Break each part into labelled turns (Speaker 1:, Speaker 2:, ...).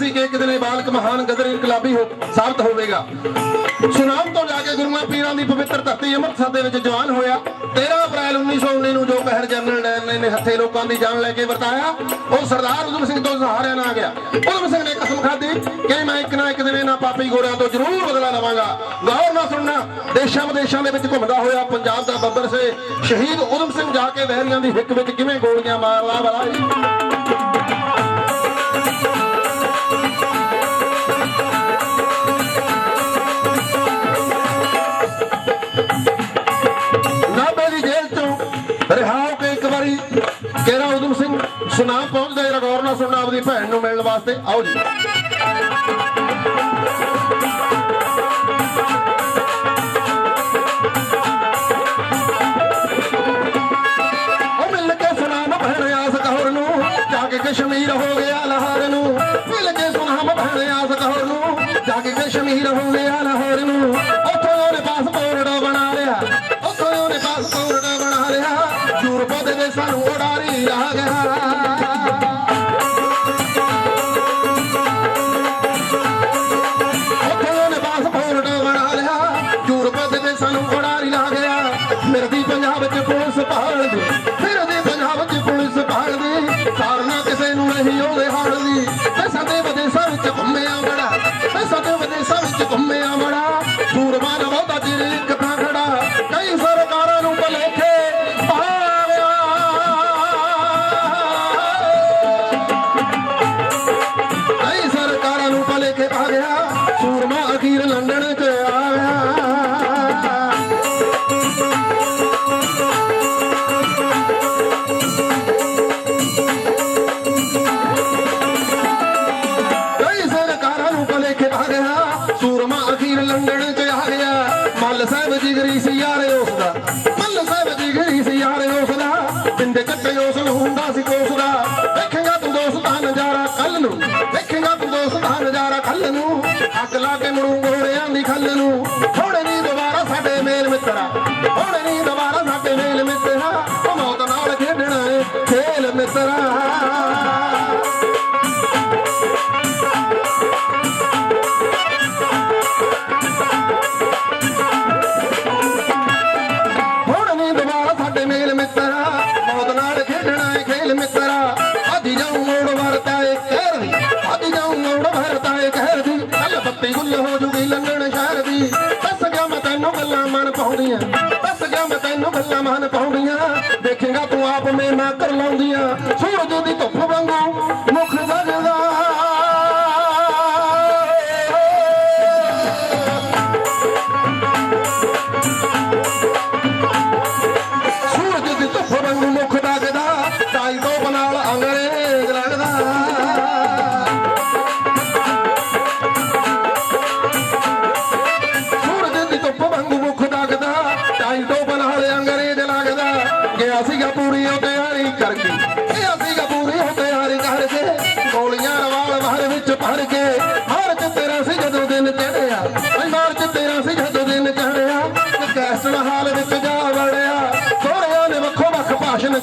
Speaker 1: ਸੀ ਕਿ ਇੱਕ ਦਿਨ ਇਹ ਬਾਲਕ ਮਹਾਨ ਗਦਰ ਇਨਕਲਾਬੀ ਹੋ ਸਾਬਤ ਹੋਵੇਗਾ। ਸੁਨਾਮ ਤੋਂ ਜਾ ਕੇ ਗੁਰੂਆਂ ਪੀਰਾਂ ਦੀ ਪਵਿੱਤਰ ਧਰਤੀ ਅੰਮ੍ਰਿਤਸਰ ਦੇ ਵਿੱਚ ਜਵਾਨ ਹੋਇਆ। 13 ਅਪ੍ਰੈਲ 1919 ਨੂੰ ਜੋ ਕਹਿਰ ਜਨਰਲ ਡਾਇਰ ਨੇ ਹੱਥੇ ਲੋਕਾਂ ਦੀ ਜਾਨ ਲੈ ਕੇ ਵਰਤਾਇਆ, ਉਹ ਸਰਦਾਰ ਉਦਮ ਸਿੰਘ ਤੋਂ ਸਹਾਰਿਆ ਨਾ ਗਿਆ। ਉਦਮ ਸਿੰਘ ਨੇ ਕਸਮ ਖਾਧੀ ਕਿ ਮੈਂ ਇੱਕ ਨਾ ਇੱਕ ਦਿਨ ਇਹਨਾਂ ਪਾਪੀ ਗੋਰਿਆਂ ਤੋਂ ਜ਼ਰੂਰ ਬਦਲਾ ਲਵਾਂਗਾ। ਗੌਰ ਨਾਲ ਸੁਣਨਾ, ਦੇਸ਼ਾਂ ਵਿਦੇਸ਼ਾਂ ਦੇ ਵਿੱਚ ਘੁੰਮਦਾ ਹੋਇਆ ਪੰਜਾਬ ਦਾ ਬੱਬਰ ਸੇ, ਸ਼ਹੀਦ ਉਦਮ ਸਿੰਘ ਜਾ ਕੇ ਵਹਿਰੀਆਂ ਦੀ ਹਿੱਕ ਵਿੱਚ ਕਿਵੇਂ ਗੋਲੀਆਂ ਮਾਰਦਾ ਬਲਾਈ। ਸੁਨਾਮ ਪਹੁੰਚਦਾ ਜਰਾ ਗੌਰ ਨਾਲ ਸੁਣਨਾ ਆਪਦੀ ਭੈਣ ਨੂੰ ਮਿਲਣ ਵਾਸਤੇ। ਆਓ ਜੀ। você tá. ਜਿਗਰੀ ਸੀ ਯਾਰੇ ਉਸ ਦਾ। ਮੱਲ ਸਾਹਿਬ ਜਿਗਰੀ ਸੀ ਯਾਰ ਉਸ ਦਾ। ਪਿੰਡੇ ਕੱਟੇ ਉਸ ਨੂੰ ਹੁੰਦਾ ਸੀ ਕੋਸ ਦਾ। ਵੇਖੇਗਾ ਤੂੰ ਦੋਸਤ ਦਾ ਨਜ਼ਾਰਾ ਕੱਲ ਨੂੰ। ਦੇਖੇਗਾ ਤੂੰ ਦੋਸਤ ਦਾ ਨਜ਼ਾਰਾ ਕੱਲ ਨੂੰ। ਅੱਗ ਲਾ ਕੇ ਮੜੂ ਗੋੜਿਆਂ ਦੀ ਖੱਲ ਨੂੰ। ਗੱਲਾਂ ਮਨ ਪਾਉਂਦੀਆਂ। ਦੇਖੇਗਾ ਤੂੰ ਆਪ ਮੇਨਾ ਕਰ ਲਾਉਂਦੀਆਂ। ਸੂਰਜ ਦੀ ਧੁੱਪ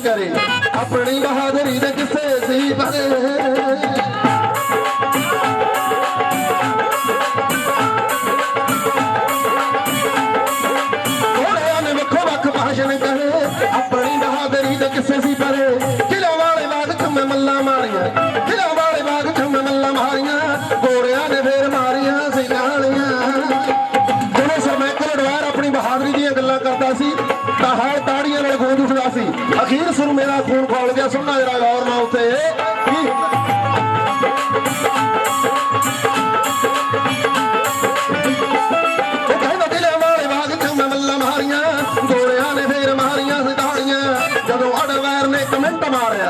Speaker 1: ਕਰੇ। ਆਪਣੀ ਬਹਾਦਰੀ ਦੇ ਕਿੱਸੇ ਸੀ ਪਰੇ ਸੋਹਰਿਆਂ ਨੇ ਵੱਖੋ ਵੱਖ ਭਾਸ਼ਣ ਕਰੇ ਆਪਣੀ ਬਹਾਦਰੀ ਦੇ ਕਿੱਸੇ ਸੀ ਭਰੇ ਤਾਂ ਹਾਲ ਤਾੜੀਆਂ ਨਾਲ ਗੂੰਜ ਉੱਠਦਾ ਸੀ। ਅਖੀਰ ਸੁਰ ਮੇਰਾ ਖੂਨ ਖੋਲ ਗਿਆ, ਸੁਣਨਾ ਜਰਾ ਗੌਰ ਨਾਲ ਉੱਤੇ। ਕੀ? ਕਹਿੰਦਾ, ਦਿਲੇ ਵਾਲੇ ਬਾਗ ਚ ਮੈਂ ਮੱਲਾ ਮਾਰੀਆਂ ਗੋਲਿਆਂ ਨੇ ਫੇਰ ਮਾਰੀਆਂ ਸਿਧਾੜੀਆਂ ਜਦੋਂ ਅੜਵੈਰ ਨੇ ਕਮੈਂਟ ਮਾਰਿਆ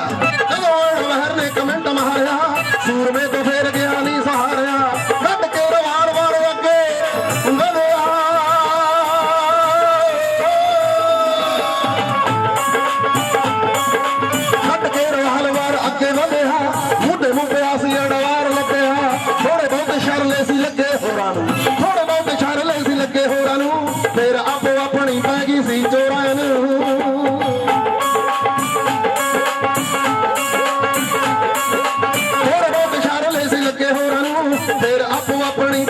Speaker 1: ਆਪਣੀ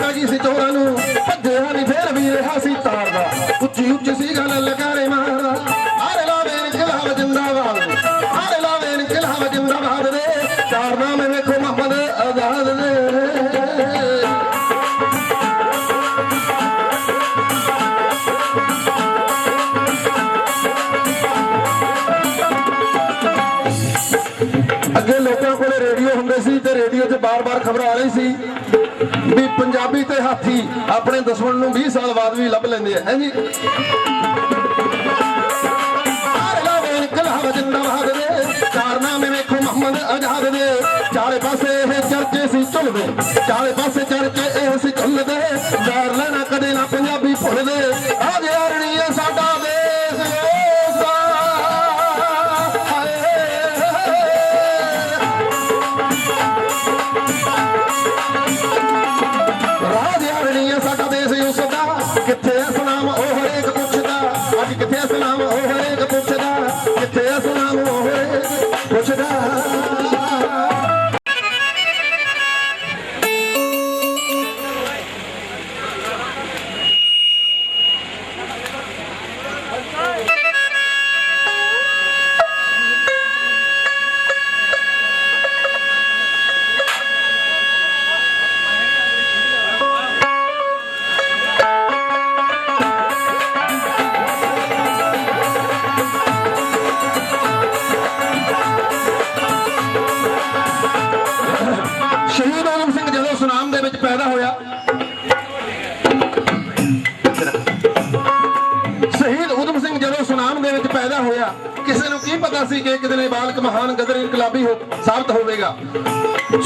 Speaker 1: ਰੇਡੀਓ ਹੁੰਦੇ ਸੀ ਤੇ ਰੇਡੀਓ 'ਚ ਬਾਰ-ਬਾਰ ਖਬਰ ਆ ਰਹੀ ਸੀ ਵੀ ਪੰਜਾਬੀ ਤੇ ਹਾਥੀ ਆਪਣੇ ਦੁਸ਼ਮਣ ਨੂੰ 20 ਸਾਲ ਬਾਅਦ ਵੀ ਲੱਭ ਲੈਂਦੇ ਆ। ਹੈ ਆਜ਼ਾਦ ਦੇ। ਚਾਰੇ ਪਾਸੇ ਇਹ ਚਰਚੇ ਸੀ ਝੁਲਦੇ, ਚਾਰੇ ਪਾਸੇ ਚਰਚੇ ਇਹ ਸੀ ਝੁਲਦੇ। ਕਿਸੇ ਪਤਾ ਸੀ ਕਿ ਇੱਕ ਦਿਨ ਇਹ ਬਾਲਕ ਮਹਾਨ ਗਦਰ ਇਨਕਲਾਬੀ ਹੋ ਸਾਬਤ ਹੋਵੇਗਾ।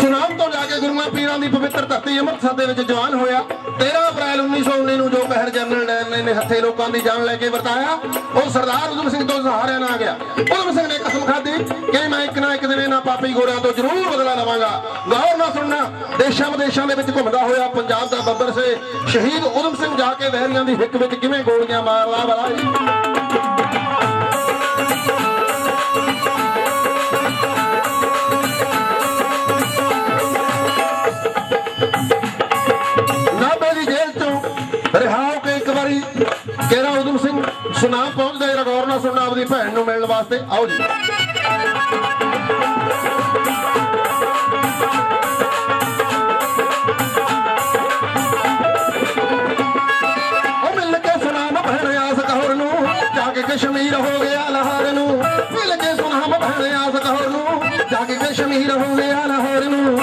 Speaker 1: ਸੁਨਾਮ ਤੋਂ ਜਾ ਕੇ ਗੁਰੂਆਂ ਪੀਰਾਂ ਦੀ ਪਵਿੱਤਰ ਧਰਤੀ ਅੰਮ੍ਰਿਤਸਰ ਦੇ ਵਿੱਚ ਜਵਾਨ ਹੋਇਆ। 13 ਅਪ੍ਰੈਲ 1919 ਨੂੰ ਜੋ ਕਹਿਰ ਜਨਰਲ ਡਾਇਰ ਨੇ- ਹੱਥੇ ਲੋਕਾਂ ਦੀ ਜਾਨ ਲੈ ਕੇ ਵਰਤਾਇਆ, ਉਹ ਸਰਦਾਰ ਉਦਮ ਸਿੰਘ ਤੋਂ ਸਹਾਰਿਆ ਨਾ ਗਿਆ। ਉਦਮ ਸਿੰਘ ਨੇ ਕਸਮ ਖਾਧੀ ਕਿ ਮੈਂ ਇੱਕ ਨਾ ਇੱਕ ਦਿਨ ਇਹਨਾਂ ਪਾਪੀ ਗੋਰਿਆਂ ਤੋਂ ਜ਼ਰੂਰ ਬਦਲਾ ਲਵਾਂਗਾ। ਗੌਰ ਨਾ ਸੁਣਨਾ, ਦੇਸ਼ਾਂ ਵਿਦੇਸ਼ਾਂ ਦੇ ਵਿੱਚ ਘੁੰਮਦਾ ਹੋਇਆ ਪੰਜਾਬ ਦਾ ਬੱਬਰ ਸੇ ਸ਼ਹੀਦ ਉਦਮ ਸਿੰਘ ਜਾ ਕੇ ਵਹਿਰੀਆਂ ਦੀ ਹਿੱਕ ਵਿੱਚ ਕਿਵੇਂ ਗੋਲੀਆਂ ਮਾਰਦਾ ਬਲਾ ਕੇਰਾ ਉਦਮ ਸਿੰਘ ਸੁਨਾਮ ਪਹੁੰਚਦਾ ਜਰਾ ਗੌਰ ਨਾਲ ਸੁਣਨਾ ਆਪਦੀ ਭੈਣ ਨੂੰ ਮਿਲਣ ਵਾਸਤੇ। ਆਓ ਜੀ। ਮਿਲ ਕੇ ਸੁਨਾਮ ਭੈਣ ਕਹਰ ਨੂੰ, ਜਾ ਕੇ ਕਸ਼ਮੀਰ ਹੋ ਗਿਆ ਲਾਹੌਰ ਨੂੰ। ਮਿਲ ਕੇ ਸੁਨਾਮ ਭੈਣ ਆਸ ਕਹਰ ਨੂੰ, ਜਾ ਕੇ ਕਸ਼ਮੀਰ ਹੋ ਗਿਆ ਲਾਹੌਰ ਨੂੰ।